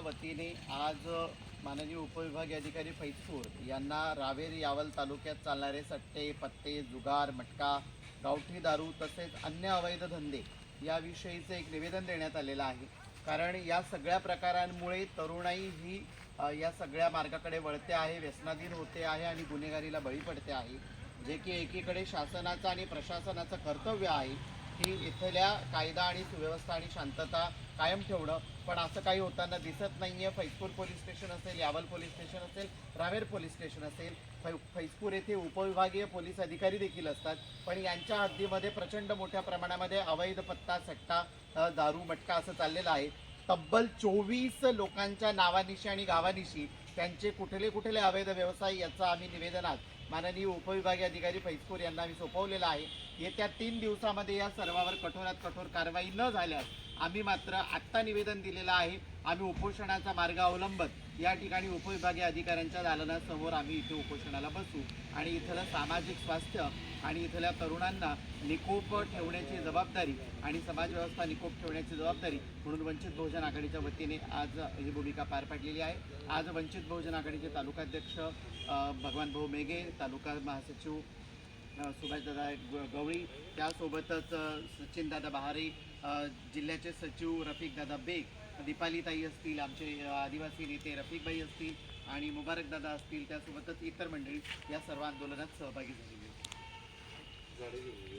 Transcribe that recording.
वतीने आज माननीय उपविभागीय अधिकारी फैजपूर यांना रावेर यावल तालुक्यात चालणारे सट्टे पत्ते जुगार मटका गावठी दारू तसेच अन्य अवैध धंदे याविषयीचं एक निवेदन देण्यात आलेलं आहे. कारण या सगळ्या प्रकारांमुळे तरुणाई ही या सगळ्या मार्गाकडे वळते आहे व्यसनाधीन होते आहे आणि गुन्हेगारीला बळी पडते आहे. जे की एकीकडे शासनाचं आणि प्रशासनाचं कर्तव्य आहे की इथल्या कायदा आणि सुव्यवस्था आणि शांतता कायम ठेवणं. पण असं काही होताना दिसत नाहीये. फैजपूर पोलीस स्टेशन असेल यावल पोलीस स्टेशन असेल रावेर पोलीस स्टेशन असेल फै फैजपूर येथे उपविभागीय पोलीस अधिकारी देखील असतात. पण यांच्या हद्दीमध्ये प्रचंड मोठ्या प्रमाणामध्ये अवैध पत्ता सट्टा दारू मटका असं चाललेलं आहे. तब्बल चोवीस लोकांच्या नावानिशी आणि गावानिशी त्यांचे कुठले कुठले अवैध व्यवसाय याचं आम्ही निवेदनात माननीय उपविभागीय अधिकारी फैजपूर यांना आम्ही सोपवलेलं आहे. येत्या तीन दिवसामध्ये या सर्वावर कठोरात कठोर कारवाई न झाल्यास आम्ही मात्र आत्ता निवेदन दिलेलं आहे. आम्ही उपोषणाचा मार्ग अवलंबत या ठिकाणी उपविभागीय अधिकाऱ्यांच्या दालनासमोर आम्ही इथे उपोषणाला बसू आणि इथलं सामाजिक स्वास्थ्य आणि इथल्या तरुणांना निकोप ठेवण्याची जबाबदारी आणि समाजव्यवस्था निकोप ठेवण्याची जबाबदारी म्हणून वंचित बहुजन आघाडीच्या वतीने आज ही भूमिका पार पाडलेली आहे. आज वंचित बहुजन आघाडीचे तालुकाध्यक्ष भगवान भाऊ मेघे तालुका महासचिव सुभाषदादा ग- गवळी. त्यासोबतच सचिनदादा बहारे जिल्ह्याचे सचिव रफिकदादा बेग दीपालीताई असतील आमचे आदिवासी नेते रफिकबाई असतील आणि मुबारकदादा असतील त्यासोबतच इतर मंडळी या सर्व आंदोलनात सहभागी झालेली